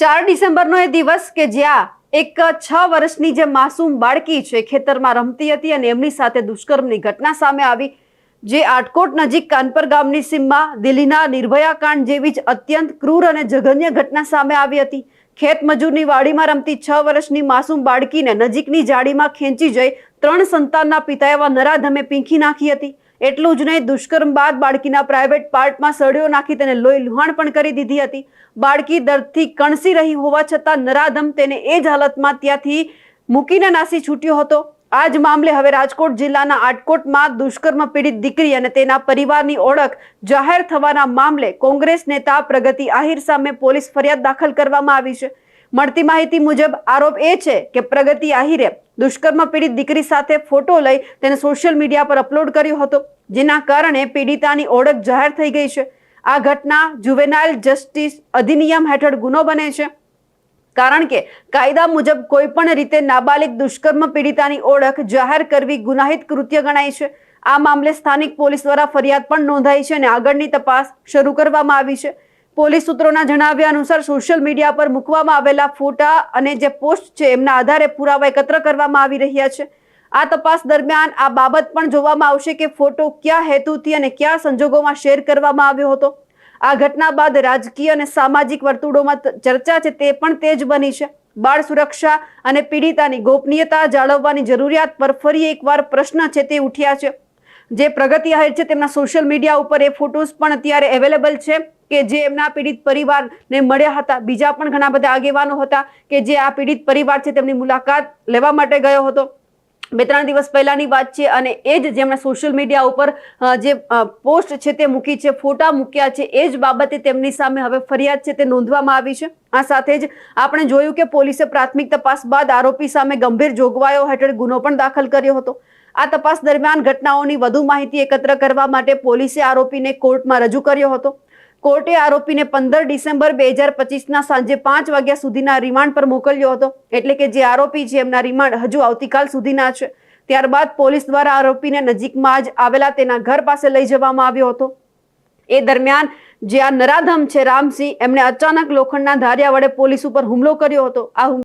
ચાર ડિસેમ્બરનો એ દિવસ કે જ્યાં એક છ વર્ષની જે માસૂમ બાળકી છે ખેતરમાં રમતી હતી અને એમની સાથે દુષ્કર્મની ઘટના સામે આવી, જે આટકોટ નજીક કાનપર ગામની સીમમાં દિલ્હીના નિર્ભયા કાંડ જેવી જ અત્યંત ક્રૂર અને જઘન્ય ઘટના સામે આવી હતી. ખેત મજૂરની વાડીમાં રમતી છ વર્ષની માસૂમ બાળકીને નજીકની જાળીમાં ખેંચી જઈ ત્રણ સંતાનના પિતા એવા નરાધમે પીંખી નાખી હતી. એટલું જ નહીં, દુષ્કર્મ બાદ બાળકીના પ્રાઇવેટ પાર્ટમાં સળીઓ નાખી તેને લોહી લુહાણ પણ કરી દીધી હતી. બાળકી દર્દથી કણસી રહી હોવા છતાં નરાધમ તેને એ જ હાલતમાં ત્યાંથી મૂકીને નાસી છૂટ્યો હતો. આ જ મામલે હવે રાજકોટ જિલ્લાના આટકોટમાં દુષ્કર્મ પીડિત દીકરી અને તેના પરિવારની ઓળખ જાહેર થવાના મામલે કોંગ્રેસ નેતા પ્રગતિ આહિર સામે પોલીસ ફરિયાદ દાખલ કરવામાં આવી છે. મળતી માહિતી મુજબ આરોપ એ છે કે પ્રગતિ આહિરે દુષ્કર્મ પીડિત દીકરી સાથે ફોટો લઈ તેને સોશિયલ મીડિયા પર અપલોડ કર્યો હતો, જેના કારણે પીડિતાની ઓળખ જાહેર થઈ ગઈ છે. આ ઘટના જુવેનાઇલ જસ્ટિસ અધિનિયમ હેઠળ ગુનો બને છે. કારણ કે કાયદા મુજબ કોઈ પણ રીતે નાબાલિગ દુષ્કર્મ પીડિતાની ઓળખ જાહેર કરવી ગુનાહિત કૃત્ય ગણાય છે. આ મામલે સ્થાનિક પોલીસ દ્વારા ફરિયાદ પણ નોંધાઈ છે અને આગળની તપાસ શરૂ કરવામાં આવી છે. પોલીસ સૂત્રોના જણાવ્યા અનુસાર સોશિયલ મીડિયા પર મૂકવામાં આવેલા ફોટા અને જે પોસ્ટ છે એમના આધારે પુરાવા એકત્ર કરવામાં આવી રહ્યા છે. આ તપાસ દરમિયાન આ બાબત પણ જોવામાં આવશે કે ફોટો કયા હેતુથી અને કયા સંજોગોમાં શેર કરવામાં આવ્યો હતો. આ ઘટના બાદ રાજકીય અને સામાજિક વર્તુળોમાં ચર્ચા છે તે પણ તેજ બની છે. બાળ સુરક્ષા અને પીડિતાની ગોપનીયતા જાળવવાની જરૂરિયાત પર ફરી એકવાર પ્રશ્ન છે તે ઉઠ્યા છે. જે પ્રગતિ આહિર છે તેમના સોશિયલ મીડિયા ઉપર એ ફોટોઝ પણ અત્યારે અવેલેબલ છે. કે જે એમના પીડિત પરિવારને મળ્યા હતા. બીજા પણ ઘણા બધા આગેવાનો હતા કે જે આ પીડિત પરિવાર છે તેમની મુલાકાત લેવા માટે ગયો હતો. બે ત્રણ દિવસ પહેલાની વાત છે અને એ જ જેમણે સોશિયલ મીડિયા ઉપર જે પોસ્ટ છે તે મૂકી છે, ફોટા મૂક્યા છે, એ જ બાબતે તેમની સામે હવે ફરિયાદ છે તે નોંધવામાં આવી છે. આ સાથે જ આપણે જોયું કે પોલીસે પ્રાથમિક તપાસ બાદ આરોપી સામે ગંભીર જોગવાઈઓ હેઠળ ગુનો પણ દાખલ કર્યો હતો. આ તપાસ દરમિયાન ઘટનાઓની વધુ માહિતી એકત્ર કરવા માટે પોલીસે આરોપીને કોર્ટમાં રજૂ કર્યો હતો. કોર્ટે આરોપીને પંદર ડિસેમ્બર બે હજાર પચીસના સાંજે પાંચ વાગ્યા સુધીના રિમાન્ડ પર મોકલ્યો હતો. એટલે કે જે આરોપી છે, એમના રિમાન્ડ હજુ આવતીકાલ સુધીના છે. ત્યારબાદ પોલીસ દ્વારા આરોપીને નજીકમાં જ આવેલા તેના ઘર પાસે લઈ જવામાં આવ્યો હતો. એ દરમિયાન જે આ નરાધમ છે, રામસિંહ, એમણે અચાનક લોખંડના ધારિયા વડે પોલીસ ઉપર હુમલો કર્યો હતો. આ